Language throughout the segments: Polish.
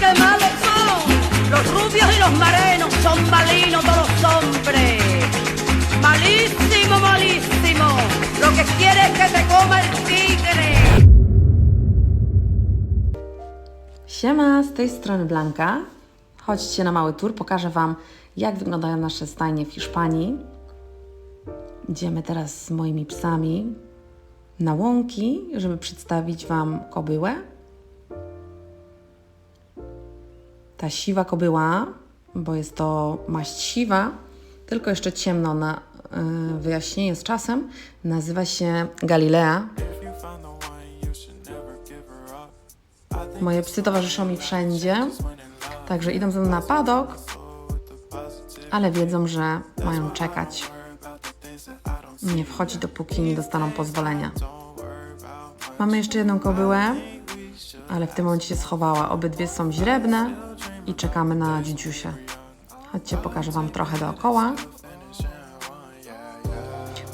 qué malos son. Los rubios y los morenos son malinos todos los hombres. Malísimo, malísimo. Lo que quiere es que te coma el tigre. Siema, z tej strony Blanka. Chodźcie na mały tour, pokażę Wam, jak wyglądają nasze stajnie w Hiszpanii. Idziemy teraz z moimi psami na łąki, żeby przedstawić Wam kobyłę. Ta siwa kobyła, bo jest to maść siwa, tylko jeszcze ciemno na y, wyjaśnienie z czasem, nazywa się Galilea. Moje psy towarzyszą mi wszędzie, także idą ze mną na padok, ale wiedzą, że mają czekać. Nie wchodzi, dopóki nie dostaną pozwolenia. Mamy jeszcze jedną kobyłę, ale w tym momencie się schowała. Obydwie są źrebne i czekamy na dzidziusia. Chodźcie, pokażę Wam trochę dookoła.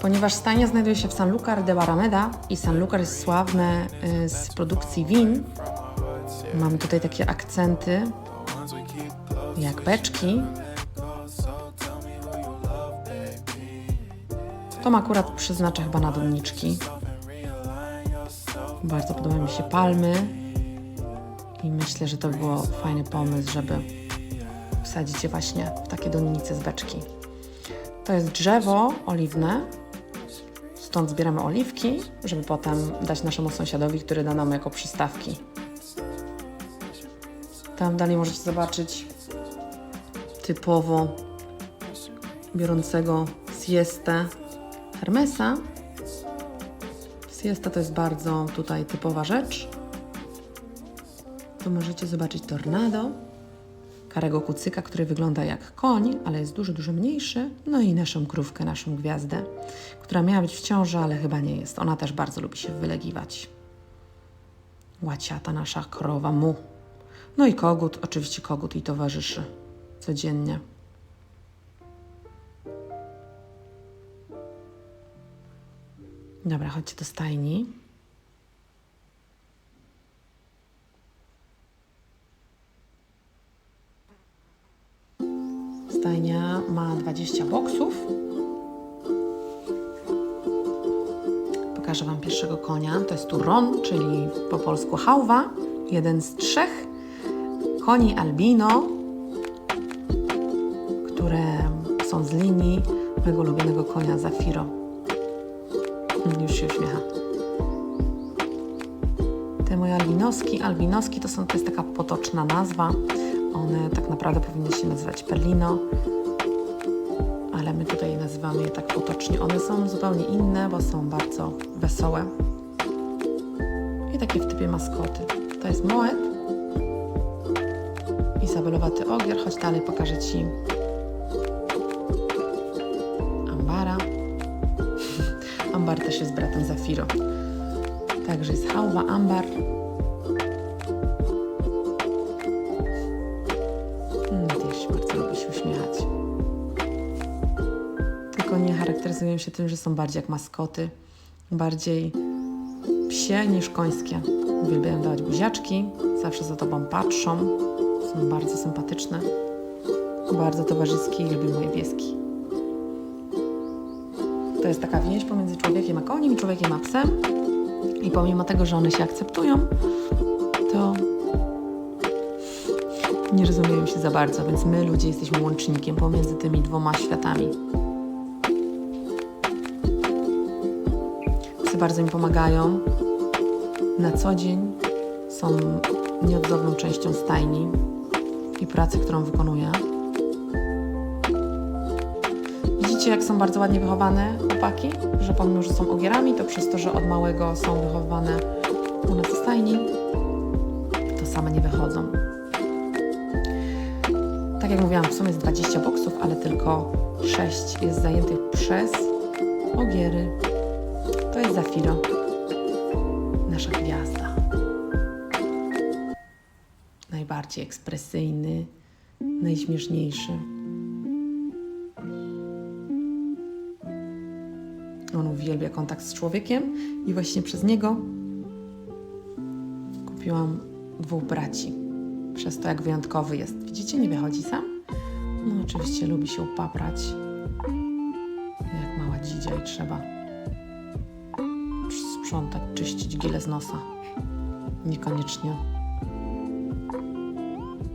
Ponieważ stajnia znajduje się w Sanlúcar de Barrameda i Sanlúcar jest sławne y, z produkcji win, Mamy tutaj takie akcenty, jak beczki. To akurat przeznaczę chyba na doniczki. Bardzo podobają mi się palmy i myślę, że to by było fajny pomysł, żeby wsadzić je właśnie w takie donice z beczki. To jest drzewo oliwne, stąd zbieramy oliwki, żeby potem dać naszemu sąsiadowi, który da nam jako przystawki. Tam dalej możecie zobaczyć typowo biorącego siestę Hermesa. Siesta to jest bardzo tutaj typowa rzecz. Tu możecie zobaczyć tornado, karego kucyka, który wygląda jak koń, ale jest dużo, dużo mniejszy. No i naszą krówkę, naszą gwiazdę, która miała być w ciąży, ale chyba nie jest. Ona też bardzo lubi się wylegiwać. Łaciata nasza krowa mu. No i kogut, oczywiście kogut i towarzyszy codziennie. Dobra, chodźcie do stajni. Stajnia ma 20 boksów. Pokażę Wam pierwszego konia. To jest tu Ron, czyli po polsku hałwa. Jeden z trzech koni albino, które są z linii mojego ulubionego konia Zafiro. Już się uśmiecha. Te moje albinoski, albinoski to, są, to jest taka potoczna nazwa. One tak naprawdę powinny się nazywać Perlino, ale my tutaj nazywamy je tak potocznie. One są zupełnie inne, bo są bardzo wesołe i takie w typie maskoty. To jest Moet, Izabelowaty ogier. Chodź dalej, pokażę Ci Ambara. Ambar też jest bratem Zafiro. Także jest hałwa, ambar. Charakteryzują się tym, że są bardziej jak maskoty. Bardziej psie niż końskie. Uwielbiają dawać buziaczki, zawsze za tobą patrzą, są bardzo sympatyczne, bardzo towarzyskie i lubią moje pieski. To jest taka więź pomiędzy człowiekiem a koniem i człowiekiem a psem. I pomimo tego, że one się akceptują, to nie rozumieją się za bardzo, więc my ludzie jesteśmy łącznikiem pomiędzy tymi dwoma światami. Bardzo mi pomagają. Na co dzień są nieodzowną częścią stajni i pracy, którą wykonuję. Widzicie, jak są bardzo ładnie wychowane chłopaki? Że pomimo, że są ogierami, to przez to, że od małego są wychowywane u nas w stajni, to same nie wychodzą. Tak jak mówiłam, w sumie jest 20 boksów, ale tylko 6 jest zajętych przez ogiery. To jest Zafiro, nasza gwiazda. Najbardziej ekspresyjny, najśmieszniejszy. On uwielbia kontakt z człowiekiem i właśnie przez niego kupiłam dwóch braci. Przez to, jak wyjątkowy jest. Widzicie, nie wychodzi sam? No, oczywiście lubi się upaprać. Jak mała dzidzia i trzeba sprzątać, czyścić gile z nosa. Niekoniecznie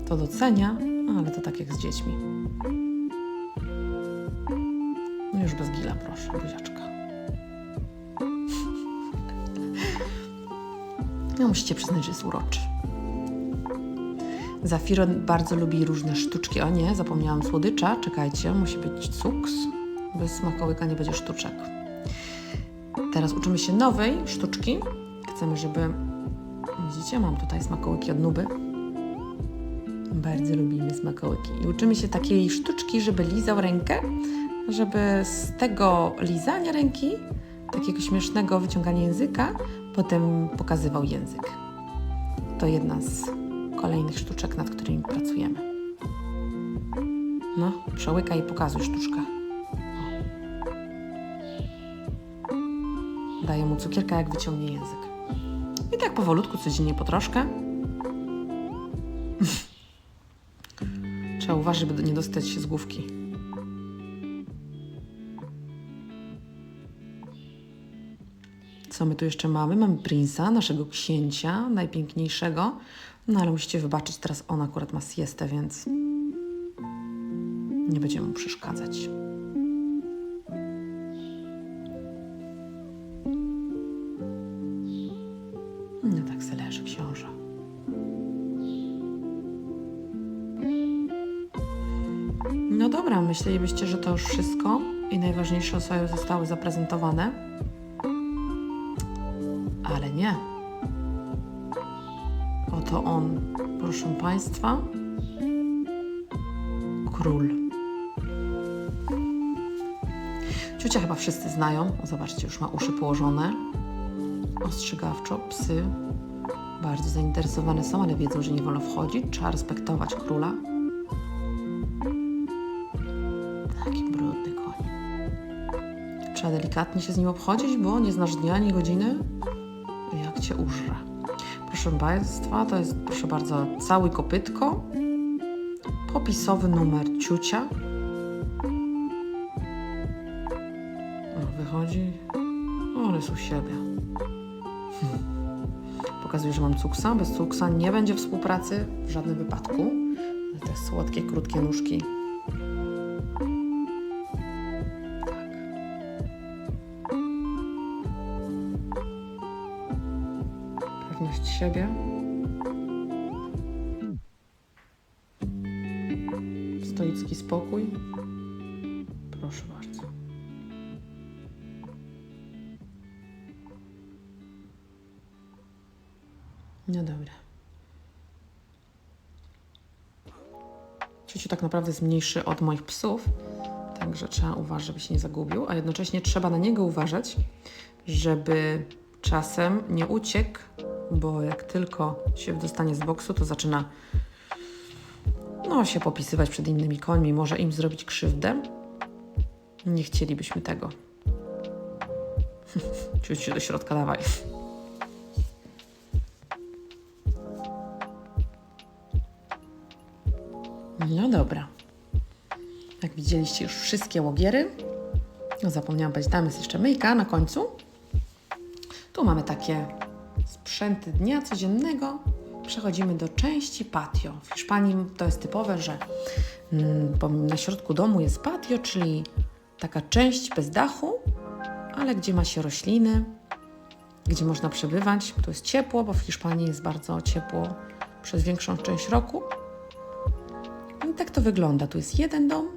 to docenia, ale to tak jak z dziećmi. No już bez gila, proszę, buziaczka. No musicie przyznać, że jest uroczy. Zafiro bardzo lubi różne sztuczki. O nie, zapomniałam słodycza. Czekajcie, musi być cuks. Bez smakołyka nie będzie sztuczek. Teraz uczymy się nowej sztuczki. Chcemy, żeby... Widzicie, mam tutaj smakołyki od Nuby. Bardzo lubimy smakołyki. I uczymy się takiej sztuczki, żeby lizał rękę, żeby z tego lizania ręki, takiego śmiesznego wyciągania języka, potem pokazywał język. To jedna z kolejnych sztuczek, nad którymi pracujemy. No, przełykaj i pokazuj sztuczkę. Daję mu cukierka, jak wyciągnie język. I tak powolutku, codziennie po troszkę. Trzeba uważać, by nie dostać się z główki. Co my tu jeszcze mamy? Mamy Prince'a, naszego księcia, najpiękniejszego. No ale musicie wybaczyć, teraz on akurat ma siestę, więc nie będziemy mu przeszkadzać. Myślelibyście, że to już wszystko i najważniejsze osoby zostały zaprezentowane. Ale nie. Oto on, proszę Państwa, król. Ciucia chyba wszyscy znają. Zobaczcie, już ma uszy położone. Ostrzegawczo, psy bardzo zainteresowane są, ale wiedzą, że nie wolno wchodzić. Trzeba respektować króla. Trzeba delikatnie się z nim obchodzić, bo nie znasz dnia ani godziny, jak cię użre. Proszę Państwa, to jest, proszę bardzo, cały kopytko. Popisowy numer ciucia. O, wychodzi. On jest u siebie. Hmm. Pokazuję, że mam cuksa. Bez cuksa nie będzie współpracy w żadnym wypadku. Te słodkie, krótkie nóżki. Pewność siebie. Stoicki spokój. Proszę bardzo. No dobra. Ciuciu tak naprawdę jest mniejszy od moich psów, także trzeba uważać, żeby się nie zagubił, a jednocześnie trzeba na niego uważać, żeby czasem nie uciekł, bo jak tylko się dostanie z boksu, to zaczyna no, się popisywać przed innymi końmi, może im zrobić krzywdę. Nie chcielibyśmy tego. Ciuciu do środka dawaj. No dobra. Jak widzieliście już wszystkie łogiery. No zapomniałam powiedzieć, tam jest jeszcze myjka na końcu. Tu mamy takie sprzęty dnia codziennego. Przechodzimy do części patio. W Hiszpanii to jest typowe, że mm, na środku domu jest patio, czyli taka część bez dachu, ale gdzie ma się rośliny, gdzie można przebywać. Tu jest ciepło, bo w Hiszpanii jest bardzo ciepło przez większą część roku. I tak to wygląda. Tu jest jeden dom.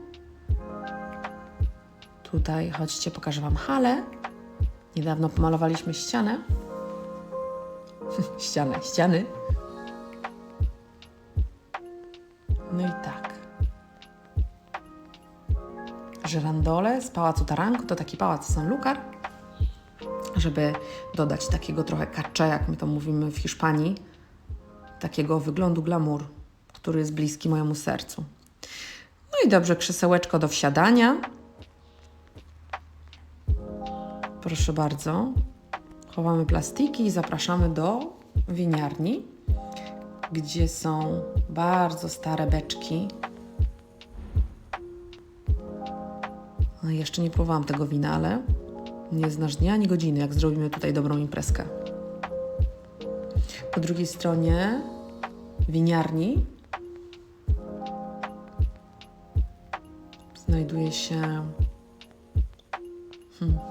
Tutaj, chodźcie, pokażę Wam halę. Niedawno pomalowaliśmy ścianę. ścianę, ściany. No i tak. Żerandole z Pałacu Taranku to taki pałac Sanlúcar, żeby dodać takiego trochę kacze, jak my to mówimy w Hiszpanii, takiego wyglądu glamour, który jest bliski mojemu sercu. No i dobrze, krzesełeczko do wsiadania. Proszę bardzo. Chowamy plastiki i zapraszamy do winiarni. gdzie są bardzo stare beczki. No, jeszcze nie próbowałam tego wina, ale nie znasz dnia ani godziny, jak zrobimy tutaj dobrą imprezkę. Po drugiej stronie winiarni znajduje się hmm,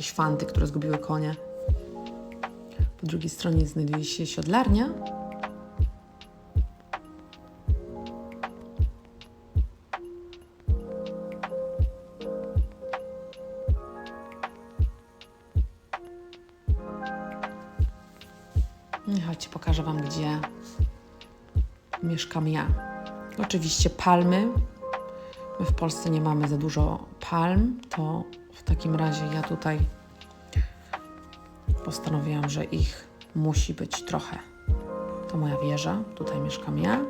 jakieś fanty, które zgubiły konie. Po drugiej stronie znajduje się siodlarnia. I Chodźcie, pokażę Wam, gdzie mieszkam ja. Oczywiście palmy. Polsce nie mamy za dużo palm, to w takim razie ja tutaj postanowiłam, że ich musi być trochę. To moja wieża, tutaj mieszkam ja.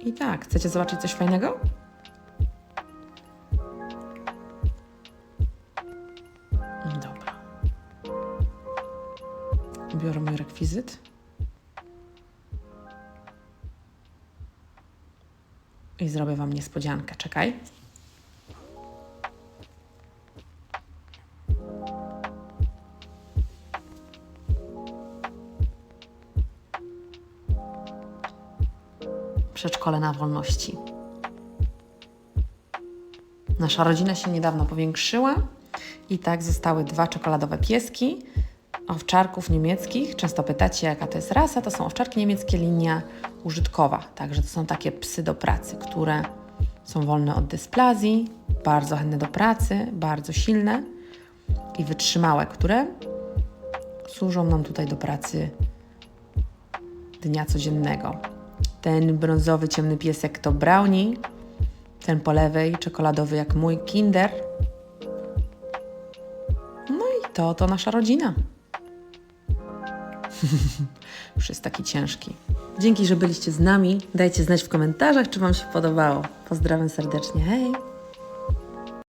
I tak, chcecie zobaczyć coś fajnego? Dobra. Biorę mój rekwizyt. I zrobię Wam niespodziankę. Czekaj. Przedszkole na wolności. Nasza rodzina się niedawno powiększyła i tak zostały dwa czekoladowe pieski owczarków niemieckich. Często pytacie, jaka to jest rasa. To są owczarki niemieckie, linia użytkowa. Także to są takie psy do pracy, które są wolne od dysplazji, bardzo chętne do pracy, bardzo silne i wytrzymałe, które służą nam tutaj do pracy dnia codziennego. Ten brązowy, ciemny piesek to Brownie, ten po lewej czekoladowy jak mój Kinder. No i to, to nasza rodzina. Już jest taki ciężki. Dzięki, że byliście z nami. Dajcie znać w komentarzach, czy Wam się podobało. Pozdrawiam serdecznie. Hej!